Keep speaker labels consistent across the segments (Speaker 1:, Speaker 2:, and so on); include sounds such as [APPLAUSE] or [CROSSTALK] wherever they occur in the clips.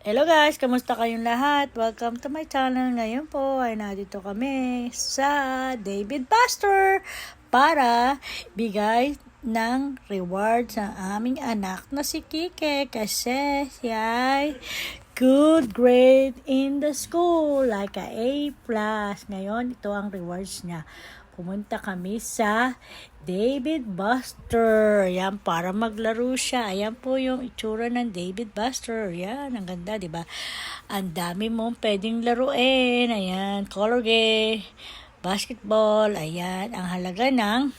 Speaker 1: Hello guys, kamusta kayong lahat? Welcome to my channel. Ngayon po ay nandito kami sa David Pastor para bigay ng reward sa aming anak na si Kike kasi siya ay good grade in the school like a A+. Ngayon, ito ang rewards niya. Pumunta kami sa David Buster. Yan, para maglaro siya. Ayan po yung itsura ng David Buster. Yan, ang ganda, di ba? Ang dami mong pwedeng laruin. Ayan, color game, basketball. Ayan, ang halaga ng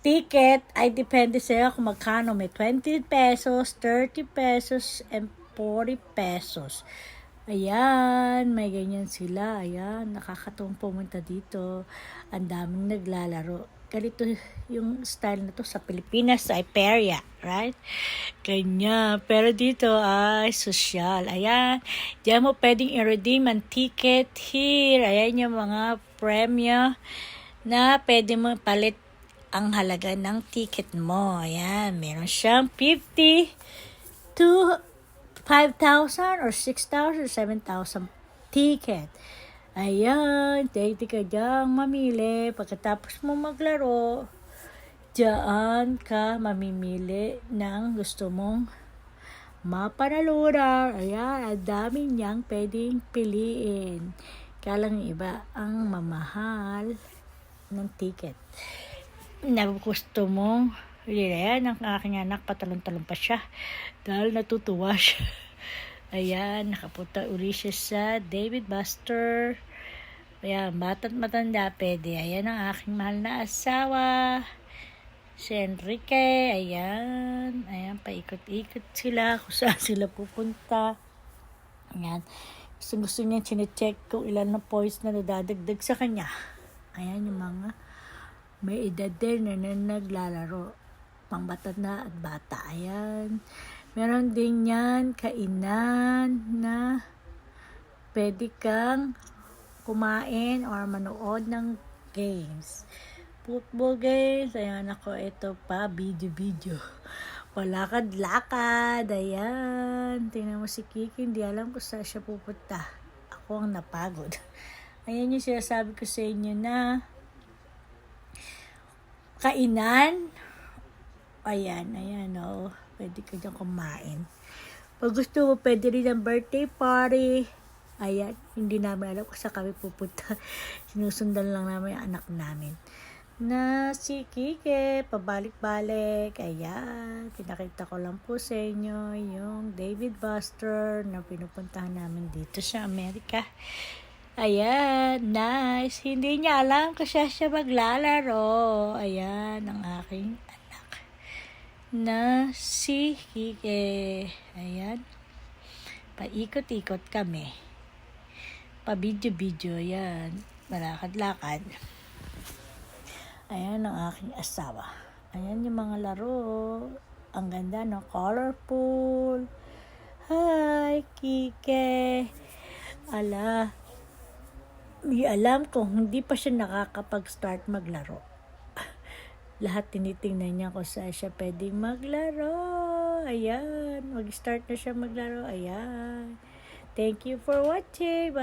Speaker 1: ticket ay depende sa'yo kung magkano. May 20 pesos, 30 pesos, and 40 pesos. Ayan, may ganyan sila. Ayan, nakakatawang pumunta dito. Ang daming naglalaro. Ganito yung style na to sa Pilipinas ay perya, right? Kanya. Pero dito ay social. Ayan, diyan mo pwedeng i-redeem ang ticket here. Ayan yung mga premyo na pwede mo palit ang halaga ng ticket mo. Ayan, meron siyang 50 to 5,000 or 6,000 or 7,000 ticket. Ayan, pwede ka diyang mamili. Pagkatapos mo maglaro, diyan ka mamimili ng gusto mong mapanalura. Ayan, ang dami niyang pwedeng piliin. Kaya lang iba ang mamahal ng ticket. Na gusto mong Ayan, ang aking anak, patalon-talon pa siya. Dahil natutuwa [LAUGHS] siya. Ayan, nakapunta uli siya sa David Buster. Ayan, bata't matanda, pwede. Ayan ang aking mahal na asawa. Si Enrique, ayan. Ayan, paikot-ikot sila kung saan [LAUGHS] sila pupunta. Ayan. Gusto, gusto niya chinecheck kung ilan na points na nadadagdag sa kanya. Ayan yung mga may edad din na, na naglalaro pangbata na at bata. Ayan. Meron din yan kainan na pwede kang kumain or manood ng games. Football games. Ayan ako, ito pa, video-video. [LAUGHS] Walakad-lakad. Ayan. Tingnan mo si Kiki, hindi alam kung saan siya pupunta. Ako ang napagod. [LAUGHS] Ayan yung sinasabi ko sa inyo na kainan Ayan, ayan, oh. Pwede ka dyan kumain. Pag gusto mo, pwede rin ang birthday party. Ayan, hindi namin alam kung saan kami pupunta. [LAUGHS] Sinusundan lang namin ang anak namin. Na si Kike, pabalik-balik. Ayan, pinakita ko lang po sa inyo yung David Buster na pinupuntahan namin dito sa Amerika. Ayan, nice. Hindi niya alam siya siya maglalaro. Ayan, ang aking na si Kike. Ayan. Paikot-ikot kami. Pa-video-video. Ayan. Malakad-lakad. Ayan ang aking asawa. Ayan yung mga laro. Ang ganda, no? Colorful. Hi, Kike. Ala. Hindi alam kung hindi pa siya nakakapag-start maglaro lahat tinitingnan niya kung saan siya pwedeng maglaro. Ayan, mag-start na siya maglaro. Ayan. Thank you for watching.